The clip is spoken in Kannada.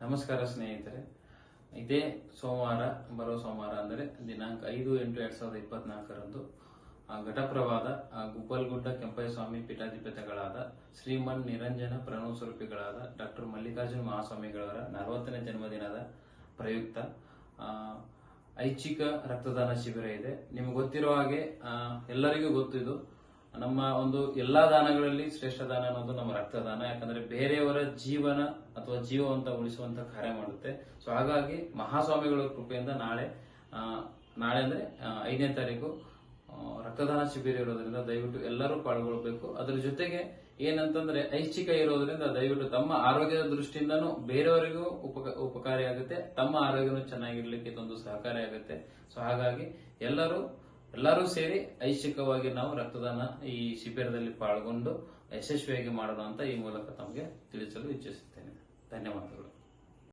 ನಮಸ್ಕಾರ ಸ್ನೇಹಿತರೆ. ಇದೇ ಸೋಮವಾರ ಬರೋ ಸೋಮವಾರ ಅಂದರೆ ದಿನಾಂಕ ಐದು ಎಂಟು ಎರಡು ಸಾವಿರದ ಇಪ್ಪತ್ನಾಲ್ಕರಂದು ಘಟಪ್ರವಾದ ಗುಬ್ಬಲ್ಗುಡ್ಡ ಕೆಂಪಯ್ಯ ಸ್ವಾಮಿ ಪೀಠಾಧಿಪತಿಗಳಾದ ಶ್ರೀಮನ್ ನಿರಂಜನ ಪ್ರಣವ ಸ್ವರೂಪಿಗಳಾದ ಡಾಕ್ಟರ್ ಮಲ್ಲಿಕಾರ್ಜುನ ಮಹಾಸ್ವಾಮಿಗಳವರ ನಲವತ್ತನೇ ಜನ್ಮದಿನದ ಪ್ರಯುಕ್ತ ಐಚ್ಛಿಕ ರಕ್ತದಾನ ಶಿಬಿರ ಇದೆ. ನಿಮ್ಗೆ ಗೊತ್ತಿರೋ ಹಾಗೆ ಎಲ್ಲರಿಗೂ ಗೊತ್ತಿದ್ದು ನಮ್ಮ ಒಂದು ಎಲ್ಲಾ ದಾನಗಳಲ್ಲಿ ಶ್ರೇಷ್ಠ ದಾನ ಅನ್ನೋದು ನಮ್ಮ ರಕ್ತದಾನ. ಯಾಕಂದ್ರೆ ಬೇರೆಯವರ ಜೀವನ ಅಥವಾ ಜೀವವಂತ ಉಳಿಸುವಂತ ಕಾರ್ಯ ಮಾಡುತ್ತೆ. ಸೊ ಹಾಗಾಗಿ ಮಹಾಸ್ವಾಮಿಗಳ ಕೃಪೆಯಿಂದ ನಾಳೆ ನಾಳೆ ಅಂದ್ರೆ ಐದನೇ ತಾರೀಕು ರಕ್ತದಾನ ಶಿಬಿರ ಇರೋದ್ರಿಂದ ದಯವಿಟ್ಟು ಎಲ್ಲರೂ ಪಾಲ್ಗೊಳ್ಬೇಕು. ಅದರ ಜೊತೆಗೆ ಏನಂತಂದ್ರೆ ಐಚ್ಛಿಕ ಇರೋದ್ರಿಂದ ದಯವಿಟ್ಟು ತಮ್ಮ ಆರೋಗ್ಯದ ದೃಷ್ಟಿಯಿಂದನೂ ಬೇರೆಯವರಿಗೂ ಉಪಕ ಉಪಕಾರಿಯಾಗುತ್ತೆ ತಮ್ಮ ಆರೋಗ್ಯನೂ ಚೆನ್ನಾಗಿರ್ಲಿಕ್ಕೆ ಇದೊಂದು ಸಹಕಾರಿಯಾಗುತ್ತೆ ಸೊ ಹಾಗಾಗಿ ಎಲ್ಲರೂ ಎಲ್ಲರೂ ಸೇರಿ ಐಚ್ಛಿಕವಾಗಿ ನಾವು ರಕ್ತದಾನ ಈ ಶಿಬಿರದಲ್ಲಿ ಪಾಲ್ಗೊಂಡು ಯಶಸ್ವಿಯಾಗಿ ಮಾಡೋಣ ಅಂತ ಈ ಮೂಲಕ ತಮಗೆ ತಿಳಿಸಲು ಇಚ್ಛಿಸುತ್ತೇನೆ. ಧನ್ಯವಾದಗಳು.